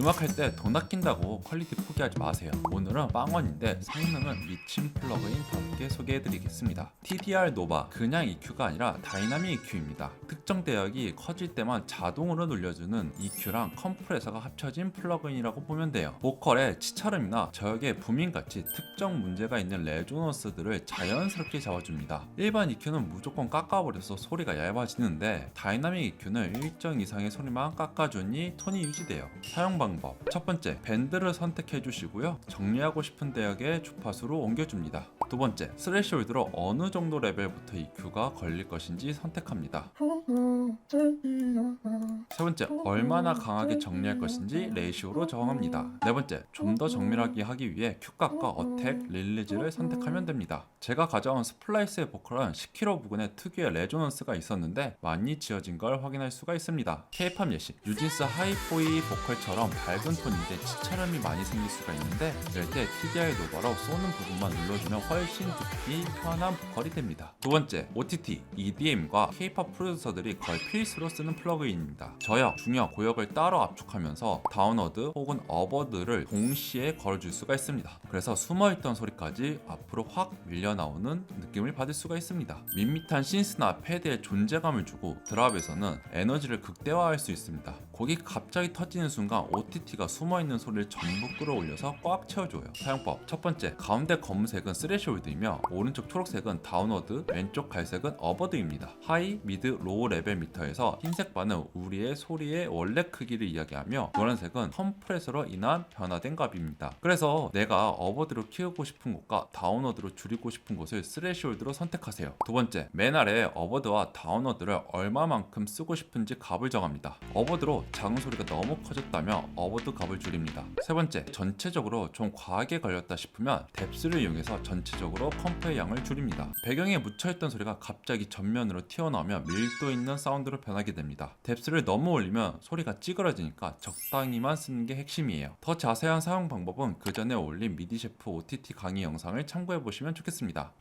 음악 할 때 돈 아낀다고 퀄리티 포기하지 마세요. 오늘은 빵원인데 성능은 미친 플러그인 5개 소개해드리겠습니다. TDR 노바 그냥 EQ가 아니라 다이나믹 EQ입니다. 특정 대역이 커질 때만 자동으로 눌려주는 EQ랑 컴프레서가 합쳐진 플러그인이라고 보면 돼요. 보컬의 치철음이나 저역의 부민같이 특정 문제가 있는 레조넌스들을 자연스럽게 잡아줍니다. 일반 EQ는 무조건 깎아버려서 소리가 얇아지는데 다이나믹 EQ는 일정 이상의 소리만 깎아주니 톤이 유지돼요. 사용 방법 첫 번째 밴드를 선택해 주시고요. 정리하고 싶은 대역의 주파수로 옮겨줍니다. 두 번째 스레시홀드로 어느 정도 레벨부터 EQ가 걸릴 것인지 선택합니다. 세 번째, 얼마나 강하게 정리할 것인지 레이시오로 정합니다. 네 번째, 좀 더 정밀하게 하기 위해 큐값과 어택, 릴리즈를 선택하면 됩니다. 제가 가져온 스플라이스의 보컬은 10kg 부근에 특유의 레조넌스가 있었는데 많이 지어진 걸 확인할 수가 있습니다. K-팝 예시, 유진스 하이포이 보컬처럼 밝은 톤인데 치차름이 많이 생길 수가 있는데 이럴 때 TDI 노바로 쏘는 부분만 눌러주면 훨씬 듣기 편한 됩니다. 두 번째, OTT, EDM과 K-팝 프로듀서들이 거의 필수로 쓰는 플러그인입니다. 저역, 중역, 고역을 따로 압축하면서 다운워드 혹은 어버드를 동시에 걸어줄 수가 있습니다. 그래서 숨어있던 소리까지 앞으로 확 밀려 나오는 느낌을 받을 수가 있습니다. 밋밋한 신스나 패드에 존재감을 주고 드랍에서는 에너지를 극대화할 수 있습니다. 곡이 갑자기 터지는 순간 OTT가 숨어있는 소리를 전부 끌어올려서 꽉 채워줘요. 사용법 첫 번째 가운데 검은색은 스레시홀드이며 오른쪽 초록색은 다운워드 왼쪽 갈색은 어버드입니다. 하이, 미드, 로우 레벨 미터에서 흰색 바는 우리의 소리의 원래 크기를 이야기하며 노란색은 컴프레서로 인한 변화된 값입니다. 그래서 내가 어버드로 키우고 싶은 곳과 다운워드로 줄이고 싶은 곳을 스레시홀드로 선택하세요. 두 번째 맨 아래에 어버드와 다운워드를 얼마만큼 쓰고 싶은지 값을 정합니다. 어버드로 작은 소리가 너무 커졌다면 어버드 값을 줄입니다. 세 번째, 전체적으로 좀 과하게 걸렸다 싶으면 뎁스를 이용해서 전체 적으로 컴프의 양을 줄입니다. 배경에 묻혀있던 소리가 갑자기 전면으로 튀어나오면 밀도 있는 사운드로 변하게 됩니다. 뎁스를 너무 올리면 소리가 찌그러지니까 적당히만 쓰는 게 핵심이에요. 더 자세한 사용 방법은 그 전에 올린 미디 셰프 OTT 강의 영상을 참고해 보시면 좋겠습니다.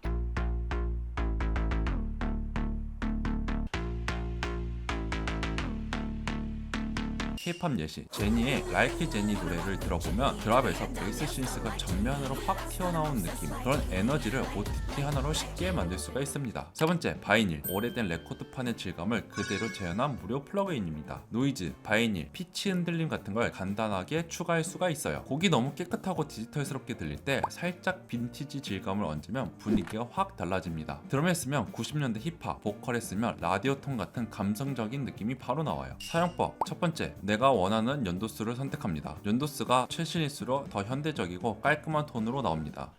K-팝 예시 제니의 라이키 제니 노래를 들어보면 드랍에서 베이스 신스가 전면으로 확 튀어나온 느낌 그런 에너지를 OTT 하나로 쉽게 만들 수가 있습니다. 세 번째 바이닐 오래된 레코드판의 질감을 그대로 재현한 무료 플러그인입니다. 노이즈, 바이닐, 피치 흔들림 같은 걸 간단하게 추가할 수가 있어요. 곡이 너무 깨끗하고 디지털스럽게 들릴 때 살짝 빈티지 질감을 얹으면 분위기가 확 달라집니다. 드럼에 쓰면 90년대 힙합 보컬에 쓰면 라디오 톤 같은 감성적인 느낌이 바로 나와요. 사용법 첫 번째 내가 원하는 연도수를 선택합니다. 연도수가 최신일수록 더 현대적이고 깔끔한 톤으로 나옵니다.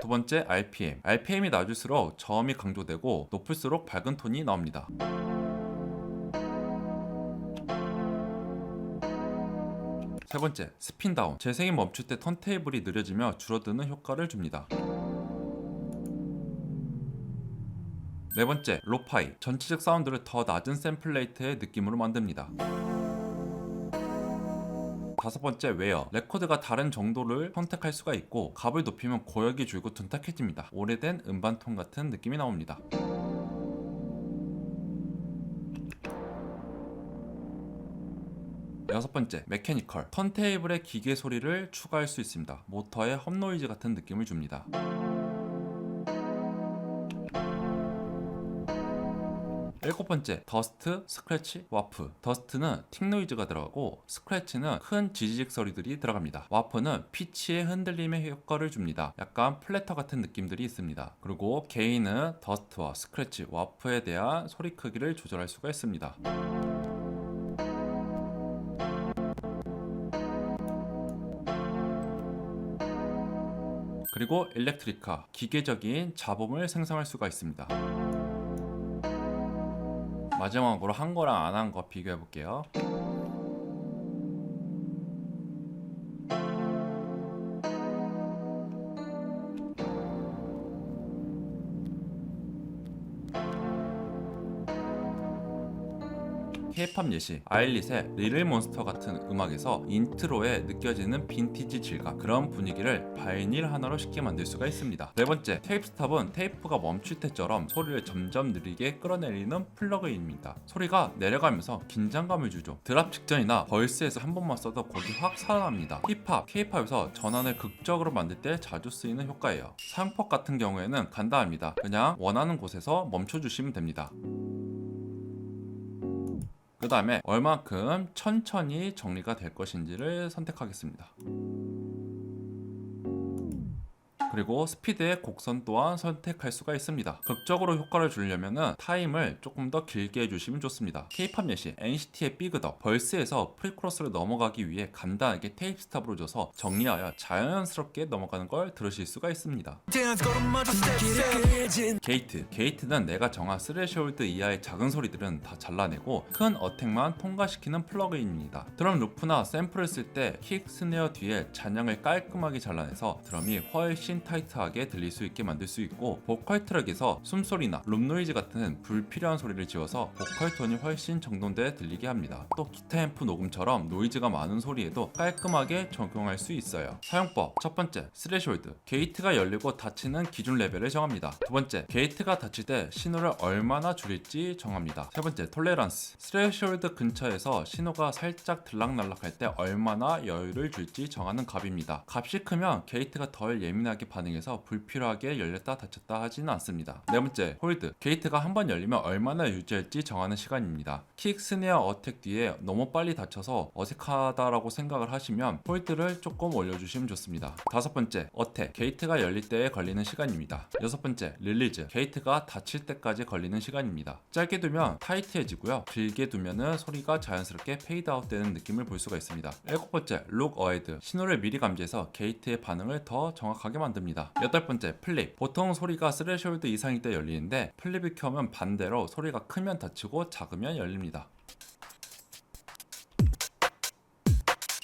두 번째 RPM. RPM이 낮을수록 저음이 강조되고 높을수록 밝은 톤이 나옵니다. 세 번째, 스핀 다운. 재생이 멈출 때 턴테이블이 느려지며 줄어드는 효과를 줍니다. 네 번째, 로파이. 전체적 사운드를 더 낮은 샘플레이트의 느낌으로 만듭니다. 다섯 번째, 웨어. 레코드가 다른 정도를 선택할 수가 있고 값을 높이면 고역이 줄고 둔탁해집니다. 오래된 음반톤 같은 느낌이 나옵니다. 여섯 번째, 메케니컬. 턴테이블의 기계 소리를 추가할 수 있습니다. 모터의 험노이즈 같은 느낌을 줍니다. 일곱 번째, 더스트, 스크래치, 와프. 더스트는 틱 노이즈가 들어가고 스크래치는 큰 지지직 소리들이 들어갑니다. 와프는 피치의 흔들림의 효과를 줍니다. 약간 플래터 같은 느낌들이 있습니다. 그리고 게인은 더스트와 스크래치, 와프에 대한 소리 크기를 조절할 수가 있습니다. 그리고 일렉트리카, 기계적인 잡음을 생성할 수가 있습니다. 마지막으로 한 거랑 안 한 거 비교해 볼게요. K-팝 예시 아일릿의 리를 몬스터 같은 음악에서 인트로에 느껴지는 빈티지 질감 그런 분위기를 바이닐 하나로 쉽게 만들 수가 있습니다. 네 번째 테이프 스탑은 테이프가 멈출 때처럼 소리를 점점 느리게 끌어내리는 플러그인입니다. 소리가 내려가면서 긴장감을 주죠. 드랍 직전이나 벌스에서 한 번만 써도 곡이 확 살아납니다. 힙합, K-팝에서 전환을 극적으로 만들 때 자주 쓰이는 효과예요. 사용법 같은 경우에는 간단합니다. 그냥 원하는 곳에서 멈춰주시면 됩니다. 그 다음에 얼만큼 천천히 정리가 될 것인지를 선택하겠습니다. 그리고 스피드의 곡선 또한 선택할 수가 있습니다. 극적으로 효과를 주려면 타임을 조금 더 길게 해주시면 좋습니다. K-팝 예시 NCT의 삐그덕 벌스에서 프리코러스를 넘어가기 위해 간단하게 테이프 스탑으로 줘서 정리하여 자연스럽게 넘어가는 걸 들으실 수가 있습니다. 게이트 게이트는 내가 정한 스레시홀드 이하의 작은 소리들은 다 잘라내고 큰 어택만 통과시키는 플러그인입니다. 드럼 루프나 샘플을 쓸 때 킥, 스네어 뒤에 잔향을 깔끔하게 잘라내서 드럼이 훨씬 타이트하게 들릴 수 있게 만들 수 있고 보컬 트랙에서 숨소리나 룸 노이즈 같은 불필요한 소리를 지워서 보컬 톤이 훨씬 정돈돼 들리게 합니다. 또 기타 앰프 녹음처럼 노이즈가 많은 소리에도 깔끔하게 적용할 수 있어요. 사용법 첫 번째 스레시홀드 게이트가 열리고 닫히는 기준 레벨을 정합니다. 두 번째 게이트가 닫힐 때 신호를 얼마나 줄일지 정합니다. 세 번째 톨레런스 스레시홀드 근처에서 신호가 살짝 들락날락할 때 얼마나 여유를 줄지 정하는 값입니다. 값이 크면 게이트가 덜 예민하게 반응해서 불필요하게 열렸다 닫혔다 하지는 않습니다. 네 번째 홀드 게이트가 한 번 열리면 얼마나 유지할지 정하는 시간입니다. 킥, 스네어, 어택 뒤에 너무 빨리 닫혀서 어색하다라고 생각을 하시면 홀드를 조금 올려주시면 좋습니다. 다섯 번째 어택 게이트가 열릴 때에 걸리는 시간입니다. 여섯 번째 릴리즈 게이트가 닫힐 때까지 걸리는 시간입니다. 짧게 두면 타이트해지고요. 길게 두면은 소리가 자연스럽게 페이드 아웃 되는 느낌을 볼 수가 있습니다. 일곱 번째 룩 어헤드 신호를 미리 감지해서 게이트의 반응을 더 정확하게 만듭니다. 여덟 번째 플립 보통 소리가 스레시홀드 이상일 때 열리는데 플립을 켜면 반대로 소리가 크면 닫히고 작으면 열립니다.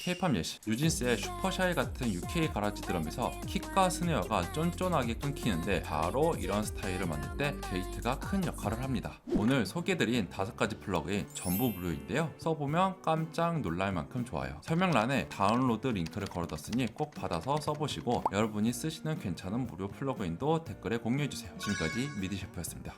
K-팝 예시 뉴진스의 슈퍼샤이 같은 UK 가라지 드럼에서 킥과 스네어가 쫀쫀하게 끊기는데 바로 이런 스타일을 만들 때 게이트가 큰 역할을 합니다. 오늘 소개드린 다섯 가지 플러그인 전부 무료인데요. 써보면 깜짝 놀랄 만큼 좋아요. 설명란에 다운로드 링크를 걸어뒀으니 꼭 받아서 써보시고 여러분이 쓰시는 괜찮은 무료 플러그인도 댓글에 공유해주세요. 지금까지 미디셰프였습니다.